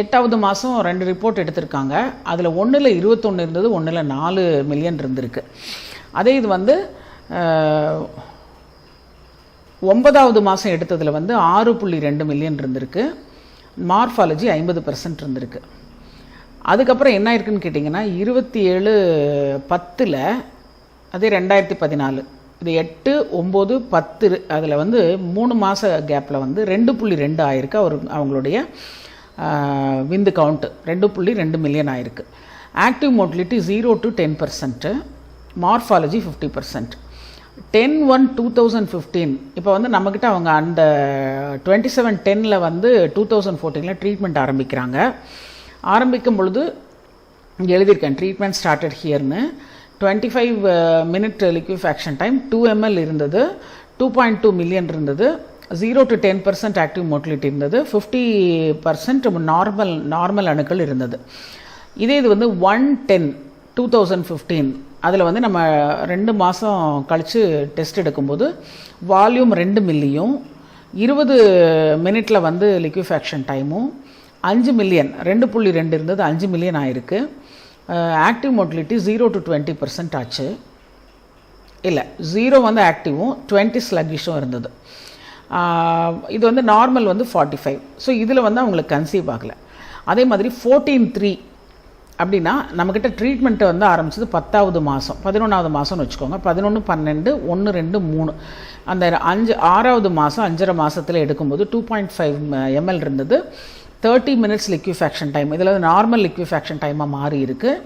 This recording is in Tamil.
எட்டாவது மாதம் ரெண்டு ரிப்போர்ட் எடுத்திருக்காங்க. அதில் ஒன்றில் இருபத்தொன்று இருந்தது ஒன்றில் நாலு மில்லியன் இருந்திருக்கு. அதே இது வந்து ஒன்பதாவது மாதம் எடுத்ததில் வந்து ஆறு புள்ளி ரெண்டு மில்லியன் இருந்திருக்கு. மார்ஃபாலஜி ஐம்பது பர்சன்ட் இருந்திருக்கு. அதுக்கப்புறம் என்ன இருக்குன்னு கேட்டிங்கன்னா இருபத்தி ஏழு பத்தில் அதே ரெண்டாயிரத்தி பதினாலு இது எட்டு ஒம்பது பத்து அதில் வந்து மூணு மாத கேப்பில் வந்து ரெண்டு புள்ளி ரெண்டு ஆயிருக்கு அவர் அவங்களுடைய விந்து கவுண்ட்டு ரெண்டு புள்ளி ரெண்டு மில்லியன் ஆயிருக்கு. Active motility zero to ten percent morphology fifty percent ten one two thousand fifteen இப்போ வந்து நம்மக்கிட்ட அவங்க அந்த டுவெண்ட்டி செவன் டெனில் வந்து டூ தௌசண்ட் ஃபோர்டீனில் ட்ரீட்மெண்ட் ஆரம்பிக்கிறாங்க. ஆரம்பிக்கும் பொழுது இங்கே எழுதியிருக்கேன் treatment started ஹியர்னு twenty five minute liquefaction time two ml இருந்தது. டூ பாயிண்ட் டூ மில்லியன் இருந்தது. Zero to ten percent active motility இருந்தது. ஃபிஃப்டி பர்சன்ட் நார்மல் நார்மல் அணுக்கள் இருந்தது. இதே இது வந்து one ten two thousand fifteen அதில் வந்து நம்ம ரெண்டு மாதம் கழித்து டெஸ்ட் எடுக்கும்போது வால்யூம் ரெண்டு மில்லியும் இருபது மினிட்ல வந்து லிக்விஃபேக்ஷன் டைமும் அஞ்சு மில்லியன் ரெண்டு புள்ளி ரெண்டு இருந்தது அஞ்சு மில்லியன் ஆயிருக்கு. Active motility zero to twenty percent ஆச்சு. இல்லை ஜீரோ வந்து ஆக்டிவும் டுவெண்ட்டி ஸ்லக்கிஷும் இருந்தது. இது வந்து நார்மல் வந்து ஃபார்ட்டி ஃபைவ் ஸோ இதில் வந்து அவங்களுக்கு கன்சீவ் ஆகலை. அதே மாதிரி ஃபோர்டீன் த்ரீ அப்படின்னா நம்மக்கிட்ட ட்ரீட்மெண்ட்டை வந்து ஆரம்பிச்சது பத்தாவது மாதம் பதினொன்றாவது மாதம்னு வச்சுக்கோங்க. பதினொன்று பன்னெண்டு ஒன்று ரெண்டு மூணு. அந்த அஞ்சு ஆறாவது மாதம் அஞ்சரை மாதத்தில் எடுக்கும்போது டூ பாயிண்ட் ஃபைவ் எம்எல் இருந்தது. தேர்ட்டி மினிட்ஸ் லிக்விஃபேக்ஷன் டைம் இதில் நார்மல் லிக்விஃபேக்ஷன் டைமாக மாறி இருக்குது